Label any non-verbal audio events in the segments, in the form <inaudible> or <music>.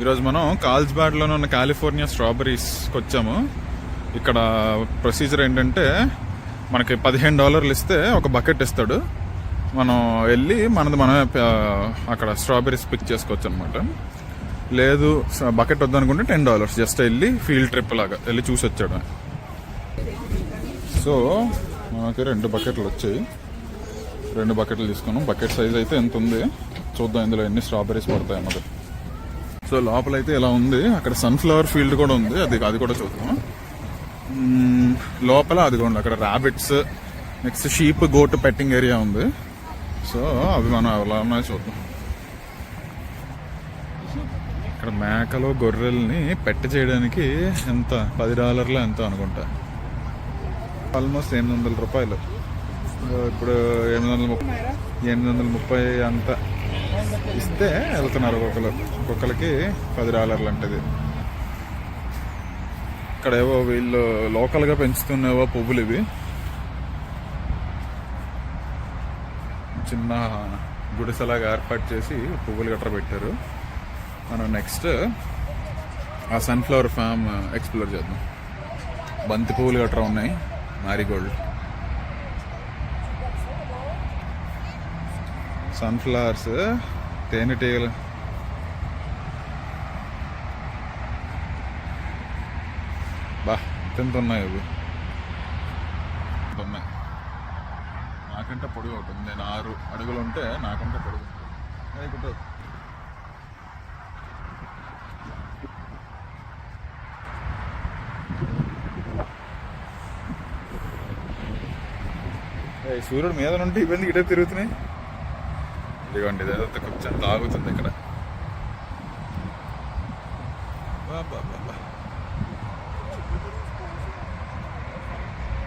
ఈరోజు మనం కాల్స్బాడ్లోనే ఉన్న కాలిఫోర్నియా స్ట్రాబెరీస్కి వచ్చాము ఇక్కడ ప్రొసీజర్ ఏంటంటే మనకి పదిహేను డాలర్లు ఇస్తే ఒక బకెట్ ఇస్తాడు. మనం వెళ్ళి మనది మనమే అక్కడ స్ట్రాబెరీస్ పిక్ చేసుకోవచ్చు అనమాట లేదు బకెట్ వద్దనుకుంటే టెన్ డాలర్స్ జస్ట్ వెళ్ళి ఫీల్డ్ ట్రిప్ లాగా వెళ్ళి చూసి వచ్చాడు సో మనకి రెండు బకెట్లు వచ్చాయి. రెండు బకెట్లు తీసుకున్నాం. బకెట్ సైజ్ అయితే ఎంత ఉంది చూద్దాం ఇందులో ఎన్ని స్ట్రాబెరీస్ పడతాయి అన్నది. సో లోపల అయితే ఇలా ఉంది? అక్కడ సన్ఫ్లవర్ ఫీల్డ్ కూడా ఉంది. అది అది కూడా చూద్దాం లోపల అది కూడా అక్కడ rabbits next sheep goat petting area ఉంది. సో అవి మనం ఎలా ఉన్నాయో చూద్దాం. ఇక్కడ మేకలు గొర్రెల్ని పెట్ట చేయడానికి ఎంత? పది డాలర్లు ఎంత అనుకుంటా. ఆల్మోస్ట్ ఎనిమిది వందల రూపాయలు. ఇప్పుడు ఎనిమిది వందల ముప్పై ఎనిమిది వందల ముప్పై అంత. ఇస్తే వెళ్తున్నారు ఒక్కొక్కరు. ఒక్కొక్కరికి పది డాలర్లు అంటది. ఇక్కడ ఏవో వీళ్ళు లోకల్గా పెంచుతున్నేవో పువ్వులు ఇవి. చిన్న గుడిసెలాగా ఏర్పాటు చేసి పువ్వులు గట్రా పెట్టారు. మనం నెక్స్ట్ ఆ సన్ఫ్లవర్ ఫామ్ ఎక్స్ప్లోర్ చేద్దాం. బంతి పువ్వులు గట్రా ఉన్నాయి. మారిగోల్డ్. సన్ఫ్లవర్స్ తేనెటీగలు బా ఎంత ఉన్నాయి అవి? ఉన్నాయి నాకంటే పొడుగు ఒకటి ఉంది. నేను ఆరు అడుగులు ఉంటే నాకంటే పొడుగు ఏయ్ సూర్యుడు మీద నుండి ఇవన్నీ ఇటే తిరుగుతున్నాయి. ఇదిగోండి ఇదేదో కొంచెం తాగుతుంది ఇక్కడ.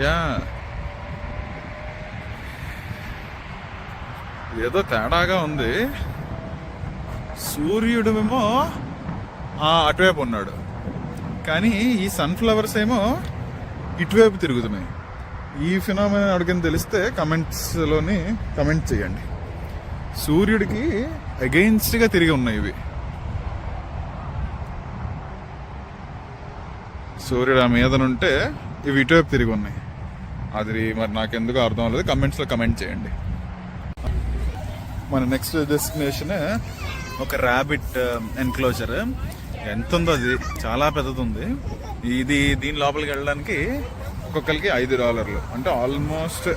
యా. ఏదో తేడాగా ఉంది. సూర్యుడేమో ఆ, అటువైపు ఉన్నాడు. కానీ ఈ సన్ఫ్లవర్స్ ఏమో ఇటువైపు తిరుగుతున్నాయి. ఈ ఫినామినా అడిగిన తెలిస్తే కమెంట్స్లోని కమెంట్ చేయండి. సూర్యుడికి అగెయిన్స్ట్గా తిరిగి ఉన్నాయి ఇవి. సూర్యుడు ఆ మీదనుంటే ఇవి ఇటువైపు తిరిగి ఉన్నాయి. అది మరి నాకెందుకు అర్థం అవ్వలేదు. కమెంట్స్లో కమెంట్ చేయండి. మన నెక్స్ట్ డెస్టినేషన్ ఒక ర్యాబిట్ ఎన్క్లోజర్ uh, ఎంత ఉందో అది. చాలా పెద్దది ఉంది. ఇది దీని లోపలికి వెళ్ళడానికి ఒక్కొక్కరికి ఐదు డాలర్లు. అంటే ఆల్మోస్ట్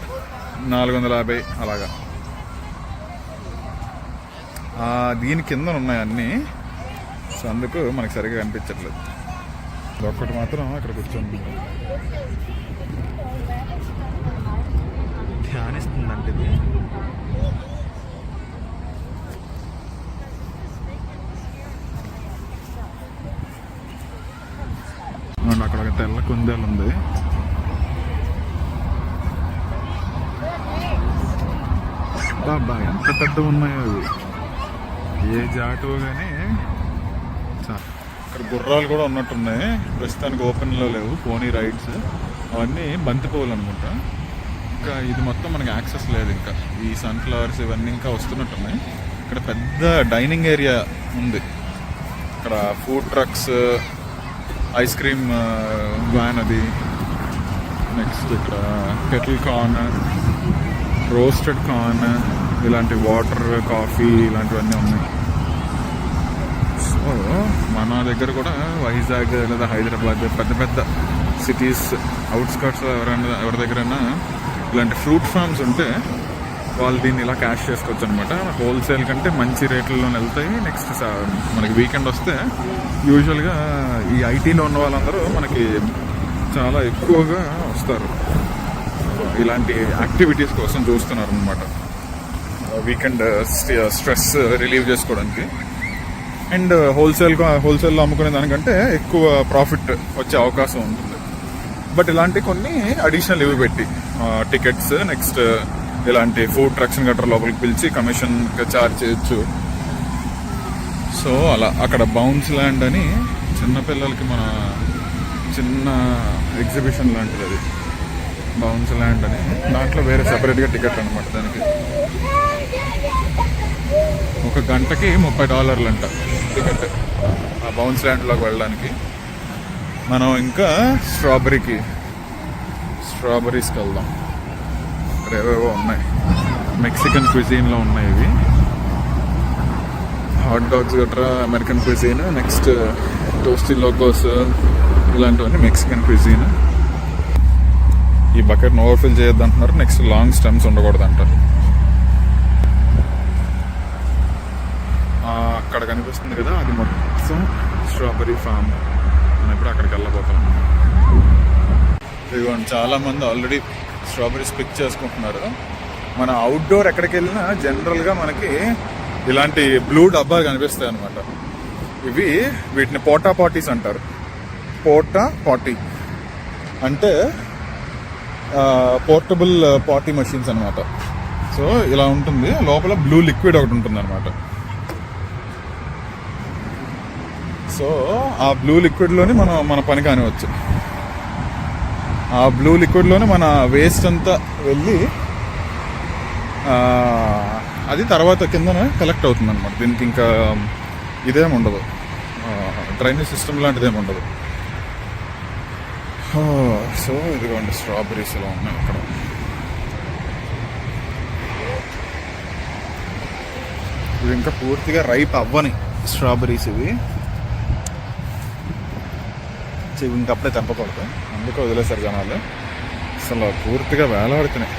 నాలుగు వందల యాభై అలాగా. దీని కింద ఉన్నాయి అన్నీ. సో అందుకు మనకు సరిగ్గా కనిపించట్లేదు. ఒక్కటి మాత్రం అక్కడ కూర్చోండి ధ్యానిస్తుందంటే ఇది. అక్కడ ఒక తెల్ల కుందేలు ఉంది. బాబా ఎంత పెద్ద ఉన్నాయో అవి. ఏ జాటో కానీ ఇక్కడ గుర్రాలు కూడా ఉన్నట్టున్నాయి. ప్రస్తుతానికి ఓపెన్లో లేవు. పోనీ రైడ్స్ అవన్నీ బంతిపోవాలి అనుకుంటా. ఇంకా ఇది మొత్తం మనకి యాక్సెస్ లేదు ఇంకా. ఈ సన్ఫ్లవర్స్ ఇవన్నీ ఇంకా వస్తున్నట్టున్నాయి. ఇక్కడ పెద్ద డైనింగ్ ఏరియా ఉంది. ఇక్కడ food trucks ice cream van అది. నెక్స్ట్ ఇక్కడ కెటిల్ కార్న్ రోస్టెడ్ కార్న్ ఇలాంటి వాటర్ కాఫీ ఇలాంటివన్నీ ఉన్నాయి. మన దగ్గర కూడా వైజాగ్ లేదా హైదరాబాద్ పెద్ద పెద్ద సిటీస్ అవుట్స్కట్స్ ఎవరైనా ఎవరి దగ్గరైనా ఇలాంటి ఫ్రూట్ ఫార్మ్స్ ఉంటే వాళ్ళు దీన్ని ఇలా క్యాష్ చేసుకోవచ్చు అనమాట హోల్సేల్ కంటే మంచి రేట్లలో వెళ్తాయి. నెక్స్ట్ మనకి వీకెండ్ వస్తే యూజువల్గా ఈ ఐటీలో ఉన్న వాళ్ళందరూ మనకి చాలా ఎక్కువగా వస్తారు. ఇలాంటి యాక్టివిటీస్ కోసం చూస్తున్నారు అనమాట వీకెండ్ స్ట్రెస్ రిలీవ్ చేసుకోవడానికి. అండ్ హోల్సేల్ హోల్సేల్లో అమ్ముకునే దానికంటే ఎక్కువ ప్రాఫిట్ వచ్చే అవకాశం ఉంటుంది. బట్ ఇలాంటి కొన్ని అడిషనల్ ఇవి పెట్టి టికెట్స్ నెక్స్ట్ ఇలాంటి ఫుడ్ ట్రక్షన్ గట్రా లోపలికి పిలిచి కమిషన్ చార్జ్ చేయొచ్చు. సో అలా అక్కడ బౌన్స్ ల్యాండ్ అని చిన్నపిల్లలకి మన చిన్న ఎగ్జిబిషన్ లాంటిది అది. బౌన్స్ ల్యాండ్ అని. దాంట్లో వేరే సెపరేట్గా టికెట్ అనమాట దానికి. ఒక గంటకి ముప్పై డాలర్లు అంట టికెట్ బౌన్స్ ల్యాండ్లోకి వెళ్ళడానికి. మనం ఇంకా స్ట్రాబెరీకి స్ట్రాబెరీస్కి వెళ్దాం. ఇక్కడ ఏవేవో ఉన్నాయి. మెక్సికన్ క్విజీన్లో ఉన్నాయి ఇవి. హాట్ డాగ్స్ గట్రా American cuisine next Tostilocos ఇలాంటివన్నీ మెక్సికన్ క్విజీన్. ఈ బకెట్ను ఓవర్ఫిల్ చేయొద్దు అంటున్నారు నెక్స్ట్ లాంగ్ స్టెమ్స్ ఉండకూడదు అంటారు ఆ, అక్కడ కనిపిస్తుంది కదా అది మొత్తం స్ట్రాబెరీ ఫామ్ మనం ఇప్పుడు అక్కడికి వెళ్ళబోతాం ఇదిగోండి చాలామంది ఆల్రెడీ స్ట్రాబెరీస్ పిక్ చేసుకుంటున్నారు. మన అవుట్డోర్ ఎక్కడికి వెళ్ళినా జనరల్గా మనకి ఇలాంటి బ్లూ డబ్బాలు కనిపిస్తాయి అనమాట ఇవి వీటిని పోటా పాటీస్ అంటారు. Porta potty. అంటే పోర్టబుల్ పాటీ మషిన్స్ అనమాట సో ఇలా ఉంటుంది. లోపల బ్లూ లిక్విడ్ ఒకటి ఉంటుంది అనమాట సో ఆ బ్లూ లిక్విడ్లోని మనం మన పని కానివచ్చు ఆ బ్లూ లిక్విడ్లోనే మన వేస్ట్ అంతా వెళ్ళి అది తర్వాత కిందనే కలెక్ట్ అవుతుంది అనమాట దీనికి ఇంకా ఇదేం ఉండదు. డ్రైనేజ్ సిస్టమ్ లాంటిది ఏమి ఉండదు. సో ఇదిగోండి స్ట్రాబెరీస్ ఇలా ఉన్నాయి అక్కడ. ఇవి ఇంకా పూర్తిగా రైప్ అవ్వని స్ట్రాబెరీస్ ఇవి. ఇవి ఇంకప్పుడే తెంపకూడదు అందుకే వదిలేశారు జనాలు. అసలు పూర్తిగా వేలాడుతున్నాయి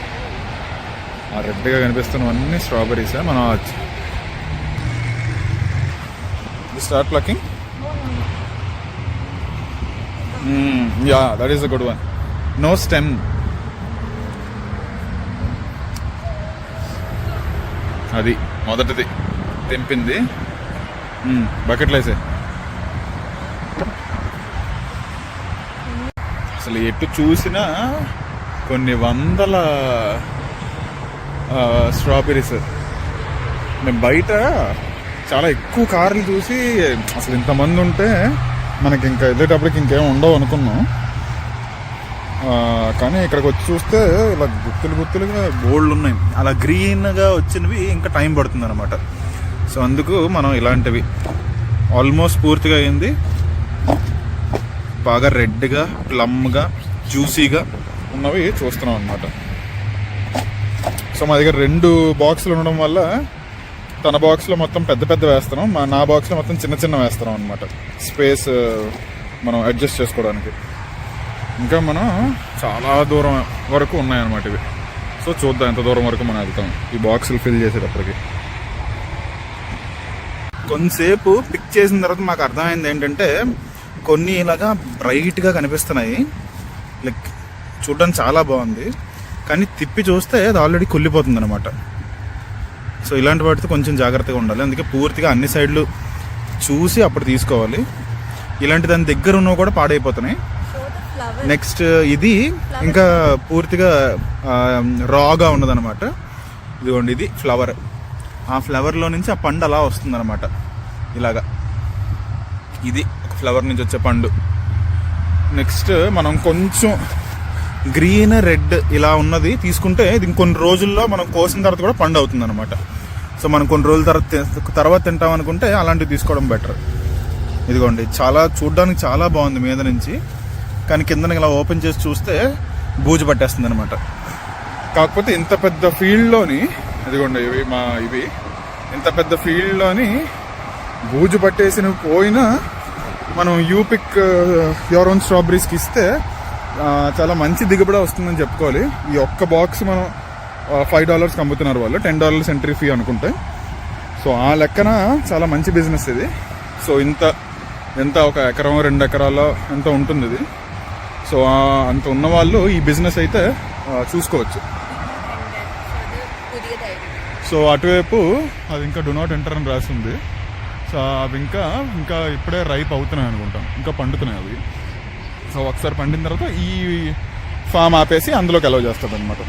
ఆ రెడ్గా కనిపిస్తున్నవన్నీ స్ట్రాబెరీసే మనం start plucking ya that is a good one no stem అది మొదటిది. తెంపింది. Hmm, బకెట్లు వేసే అసలు ఎటు చూసినా కొన్ని వందల స్ట్రాబెరీస్ మేము బయట చాలా ఎక్కువ కార్లు చూసి అసలు ఇంతమంది ఉంటే మనకి ఇంకా వెళ్ళేటప్పటికి ఇంకేం ఉండవు అనుకున్నాం. కానీ ఇక్కడికి వచ్చి చూస్తే ఇలా గుత్తులు గుత్తులుగా బోల్డ్ ఉన్నాయి. అలా గ్రీన్గా వచ్చినవి ఇంకా టైం పడుతుంది అనమాట సో అందుకు మనం ఇలాంటివి ఆల్మోస్ట్ పూర్తిగా అయింది. బాగా రెడ్గా ప్లమ్గా జ్యూసీగా ఉన్నవి చూస్తున్నాం అనమాట సో మా దగ్గర రెండు బాక్సులు ఉండడం వల్ల తన బాక్స్లో మొత్తం పెద్ద పెద్ద వేస్తున్నాం మా నా బాక్స్లో మొత్తం చిన్న చిన్న వేస్తున్నాం అనమాట స్పేస్ మనం అడ్జస్ట్ చేసుకోవడానికి. ఇంకా మనం చాలా దూరం వరకు ఉన్నాయన్నమాట ఇవి. సో చూద్దాం ఎంత దూరం వరకు మనం వెళ్తాం ఈ బాక్సులు ఫిల్ చేసేటప్పటికి. కొంతసేపు పిక్ చేసిన తర్వాత మాకు అర్థమైంది ఏంటంటే కొన్ని ఇలాగా బ్రైట్గా కనిపిస్తున్నాయి. లైక్ చూడడానికి చాలా బాగుంది. కానీ తిప్పి చూస్తే అది ఆల్రెడీ కుళ్ళిపోతుంది అనమాట సో ఇలాంటి వాటితో కొంచెం జాగ్రత్తగా ఉండాలి. అందుకే పూర్తిగా అన్ని సైడ్లు చూసి అప్పుడు తీసుకోవాలి. ఇలాంటి దాని దగ్గర ఉన్నవి కూడా పాడైపోతున్నాయి. నెక్స్ట్ ఇది ఇంకా పూర్తిగా రాగా ఉన్నదనమాట ఇదిగోండి ఇది ఫ్లవర్ ఆ ఫ్లవర్లో నుంచి ఆ పండు అలా వస్తుందన్నమాట. ఇలాగా. ఇది. ఫ్లవర్ నుంచి వచ్చే పండు. నెక్స్ట్ మనం కొంచెం గ్రీన్ రెడ్ ఇలా ఉన్నది తీసుకుంటే ఇది ఇంకొన్ని రోజుల్లో మనం కోసిన తర్వాత కూడా పండు అవుతుంది అనమాట సో మనం కొన్ని రోజుల తర్వాత తర్వాత తింటాం అనుకుంటే అలాంటివి తీసుకోవడం బెటర్. ఇదిగోండి చాలా చూడడానికి చాలా బాగుంది మీద నుంచి. కానీ కింద ఇలా ఓపెన్ చేసి చూస్తే బూజు పట్టేస్తుంది అనమాట కాకపోతే ఇంత పెద్ద ఫీల్డ్లోని ఇదిగోండి ఇవి మా ఇవి. ఇంత పెద్ద ఫీల్డ్లోని బూజు పట్టేసిన పోయినా మనం యూపిక్ యువర్ ఓన్ స్ట్రాబెరీస్కి ఇస్తే చాలా మంచి దిగుబడి వస్తుందని చెప్పుకోవాలి. ఈ ఒక్క బాక్స్ మనం ఫైవ్ డాలర్స్కి అమ్ముతున్నారు వాళ్ళు. టెన్ డాలర్స్ ఎంట్రీ ఫీ అనుకుంటే. సో ఆ లెక్కన చాలా మంచి బిజినెస్ ఇది. సో ఇంత ఎంత ఒక ఎకరం రెండు ఎకరాల ఎంత ఉంటుంది ఇది. సో అంత ఉన్న వాళ్ళు ఈ బిజినెస్ అయితే చూసుకోవచ్చు. సో అటువైపు అది ఇంకా డు నాట్ ఎంటర్ అని రాసింది సో అవి ఇంకా ఇంకా ఇప్పుడే రైప్ అవుతున్నాయి అనుకుంటాం ఇంకా పండుతున్నాయి అవి. సో ఒకసారి పండిన తర్వాత ఈ ఫామ్ ఆపేసి అందులోకి అలౌ చేస్తుంది అనమాట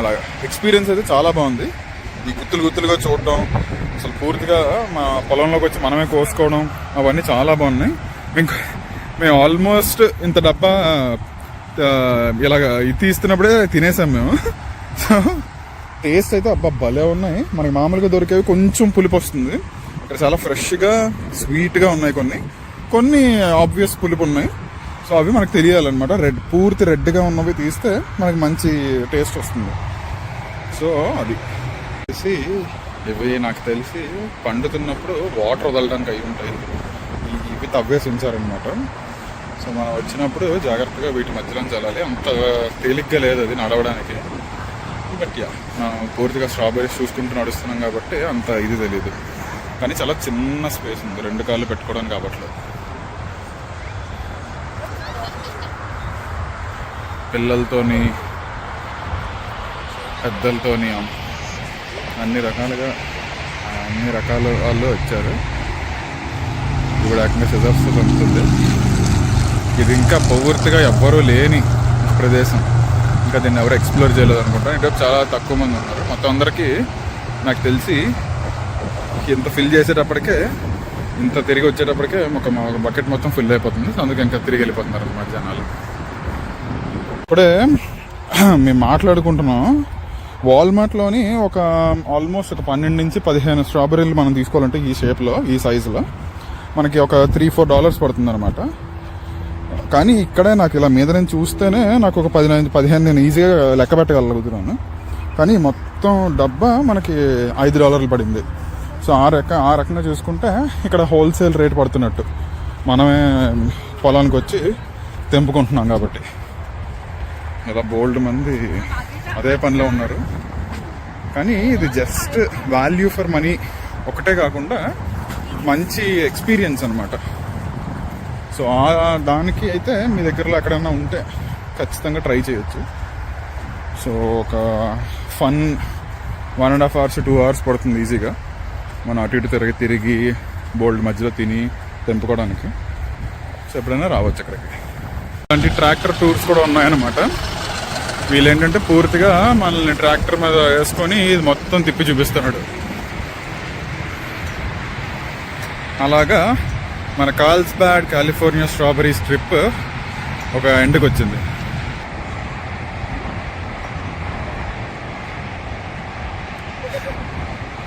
అలాగా. ఎక్స్పీరియన్స్ అయితే చాలా బాగుంది. ఈ గుత్తులు గుత్తులుగా చూడడం అసలు పూర్తిగా మా పొలంలోకి వచ్చి మనమే కోసుకోవడం అవన్నీ చాలా బాగున్నాయి. ఇంకా మేము ఆల్మోస్ట్ ఇంత డబ్బా ఇలాగ ఇది తీస్తున్నప్పుడే తినేసాం మేము. <laughs> సో టేస్ట్ అయితే అబ్బా భలే ఉన్నాయి. మనకి మామూలుగా దొరికేవి కొంచెం పులుపు వస్తుంది ఇక్కడ చాలా ఫ్రెష్గా స్వీట్గా ఉన్నాయి కొన్ని. కొన్ని ఆబ్వియస్ పులుపు ఉన్నాయి సో అవి మనకు తెలియాలన్నమాట. రెడ్ పూర్తి రెడ్గా ఉన్నవి తీస్తే మనకి మంచి టేస్ట్ వస్తుంది. సో అది. తెలిసి ఇవి నాకు తెలిసి పండుతున్నప్పుడు వాటర్ వదలడానికి అవి ఉంటాయి. ఇవి తవ్వేసి ఉంచారనమాట సో మనం వచ్చినప్పుడు జాగ్రత్తగా వీటి మధ్యలో చల్లాలి. అంత తేలిగ్గా లేదు అది నడవడానికి. బట్ యా మనం పూర్తిగా స్ట్రాబెరీస్ చూసుకుంటూ నడుస్తున్నాం కాబట్టి అంత ఇది తెలియదు కానీ చాలా చిన్న స్పేస్ ఉంది. రెండు కాళ్ళు పెట్టుకోవడానికి కాబట్టి పిల్లలతోని పెద్దలతోని అన్ని రకాలుగా అన్ని రకాల వాళ్ళు వచ్చారు. ఇప్పుడు అక్కడ సిజర్స్ పంపుతుంది ఇది ఇంకా పూర్తిగా ఎవ్వరూ లేని ప్రదేశం. ఇంకా దీన్ని ఎవరు ఎక్స్ప్లోర్ చేయలేదు అనుకుంటా. ఇంకా చాలా తక్కువ మంది ఉన్నారు. మొత్తం అందరికీ నాకు తెలిసి ఇంత ఫిల్ చేసేటప్పటికే ఇంత తిరిగి వచ్చేటప్పటికే ఒక బకెట్ మొత్తం ఫిల్ అయిపోతుంది. అందుకే ఇంకా తిరిగి వెళ్ళిపోతున్నారు అన్నమాట జనాలు. ఇప్పుడే మేము మాట్లాడుకుంటున్నాం. వాల్మార్ట్లోని ఒక ఆల్మోస్ట్ ఒక పన్నెండు నుంచి పదిహేను స్ట్రాబెర్రీలు మనం తీసుకోవాలంటే ఈ షేప్లో ఈ సైజులో మనకి ఒక త్రీ ఫోర్ డాలర్స్ పడుతుంది అనమాట కానీ ఇక్కడే నాకు ఇలా మీద నుంచి చూస్తేనే నాకు ఒక పదిహేను పదిహేను నేను ఈజీగా లెక్క పెట్టగలుగుతున్నాను. కానీ మొత్తం డబ్బా మనకి ఐదు డాలర్లు పడింది. సో ఆ రక ఆ రకంగా చూసుకుంటే ఇక్కడ హోల్సేల్ రేట్ పడుతున్నట్టు. మనమే పొలానికి వచ్చి తెంపుకుంటున్నాం కాబట్టి. ఇలా బోల్డ్ మంది అదే పనిలో ఉన్నారు. కానీ ఇది జస్ట్ వాల్యూ ఫర్ మనీ ఒకటే కాకుండా మంచి ఎక్స్పీరియన్స్ అనమాట సో ఆ దానికి అయితే మీ దగ్గరలో ఎక్కడైనా ఉంటే ఖచ్చితంగా ట్రై చేయొచ్చు. సో ఒక fun one and half hours two hours పడుతుంది ఈజీగా. మనం అటు ఇటు తిరిగి తిరిగి బోల్డ్ మధ్యలో తిని తెంపుకోవడానికి. సో ఎప్పుడైనా రావచ్చు అక్కడికి ఇలాంటి ట్రాక్టర్ టూర్స్ కూడా ఉన్నాయన్నమాట. వీళ్ళు ఏంటంటే పూర్తిగా మనల్ని ట్రాక్టర్ మీద వేసుకొని ఇది మొత్తం తిప్పి చూపిస్తున్నాడు. అలాగా మన calls bad California strawberry strip ఒక ఎండ్కి వచ్చింది.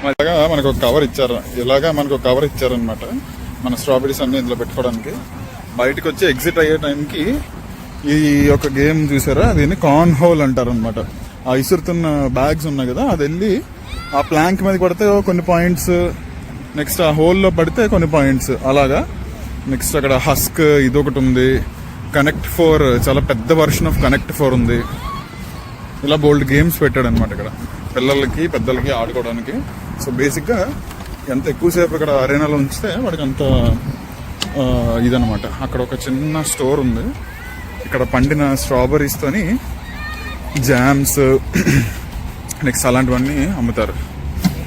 ఇలాగా మనకు ఒక కవర్ ఇచ్చారు. ఇలాగా మనకు ఒక కవర్ ఇచ్చారనమాట మన స్ట్రాబెరీస్ అన్ని ఇందులో పెట్టుకోవడానికి. బయటకు వచ్చి ఎగ్జిట్ అయ్యే టైంకి ఈ యొక్క గేమ్ చూసారా? దీన్ని కార్న్ హోల్ అంటారు అనమాట ఆ ఇసురుతున్న బ్యాగ్స్ ఉన్నాయి కదా అది వెళ్ళి ఆ ప్లాంక్ మీద పడితే కొన్ని పాయింట్స్ నెక్స్ట్ ఆ హోల్లో పడితే కొన్ని పాయింట్స్ అలాగా నెక్స్ట్ అక్కడ హస్క్ ఇది ఒకటి ఉంది. కనెక్ట్ ఫోర్ చాలా పెద్ద వర్షన్ ఆఫ్ కనెక్ట్ ఫోర్ ఉంది. ఇలా బోల్డ్ గేమ్స్ పెట్టాడు అనమాట ఇక్కడ. పిల్లలకి పెద్దలకి ఆడుకోవడానికి. సో బేసిక్గా ఎంత ఎక్కువసేపు ఇక్కడ అరేనాలో ఉంచితే వాడికి అంత ఇదనమాట అక్కడ ఒక చిన్న స్టోర్ ఉంది. ఇక్కడ పండిన స్ట్రాబెరీస్తోని జామ్స్ నెక్స్ట్ అలాంటివన్నీ అమ్ముతారు.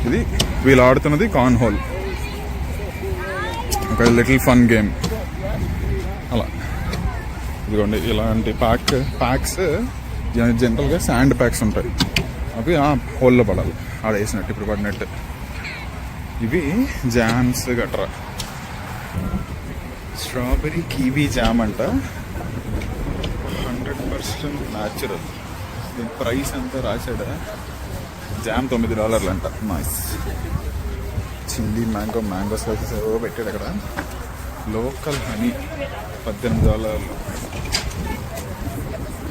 ఇది వీళ్ళు ఆడుతున్నది కార్న్ హోల్ ఒక లిటిల్ ఫన్ గేమ్ అలా. ఇదిగోండి ఇలాంటి ప్యాక్ ప్యాక్స్ జనరల్గా శాండ్ ప్యాక్స్ ఉంటాయి. అవి ఆ హోల్లో పడాలి. ఆడ వేసినట్టు ఇప్పుడు పడినట్టు. ఇవి జామ్స్ గట్రా. స్ట్రాబెరీ కీవీ జామ్ అంట. Hundred percent natural. దీని ప్రైస్ అంతా రాశాడా? జామ్ తొమ్మిది డాలర్లు అంట నైస్ చింది మ్యాంగో మ్యాంగో స్లైసెస్ ఏవో పెట్టాడు అక్కడ. లోకల్ హనీ పద్దెనిమిది డాలర్లు.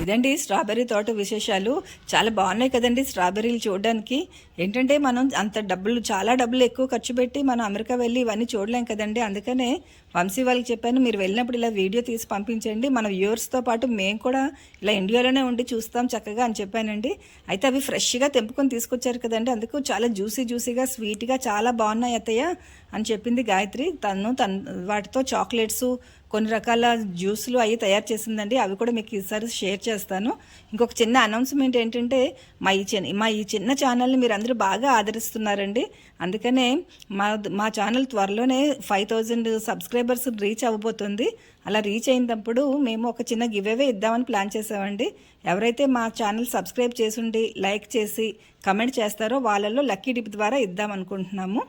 ఇదండి స్ట్రాబెర్రీ తోట విశేషాలు. చాలా బాగున్నాయి కదండి స్ట్రాబెర్రీలు చూడడానికి. ఏంటంటే మనం అంత డబ్బులు చాలా డబ్బులు ఎక్కువ ఖర్చు పెట్టి మనం అమెరికా వెళ్ళి ఇవన్నీ చూడలేం కదండి. అందుకనే వంశీ వాళ్ళకి చెప్పాను మీరు వెళ్ళినప్పుడు ఇలా వీడియో తీసి పంపించండి. మన వ్యూవర్స్తో పాటు మేము కూడా ఇలా ఇండియాలోనే ఉండి చూస్తాం చక్కగా అని చెప్పానండి. అయితే అవి ఫ్రెష్గా తెంపుకొని తీసుకొచ్చారు కదండి. అందుకు చాలా జ్యూసీ జ్యూసీగా స్వీట్గా చాలా బాగున్నాయి అత్తయ్య అని చెప్పింది గాయత్రి. తను తన వాటితో చాక్లెట్స్ కొన్ని రకాల జ్యూస్లు అవి తయారు చేసిందండి. అవి కూడా మీకు ఈసారి షేర్ చేస్తాను. ఇంకొక చిన్న అనౌన్స్మెంట్ ఏంటంటే మా ఈ చిన్న మా ఈ చిన్న ఛానల్ని మీరు అందరూ బాగా ఆదరిస్తున్నారండి. అందుకనే మా మా ఛానల్ త్వరలోనే ఫైవ్ థౌజండ్ సబ్స్క్రైబర్స్ రీచ్ అవ్వబోతుంది. అలా రీచ్ అయినప్పుడు మేము ఒక చిన్న గివ్ అవే ఇద్దామని ప్లాన్ చేసామండి. ఎవరైతే మా ఛానల్ సబ్స్క్రైబ్ చేసుండి లైక్ చేసి కమెంట్ చేస్తారో వాళ్ళల్లో లక్కీ డిప్ ద్వారా ఇద్దామనుకుంటున్నాము.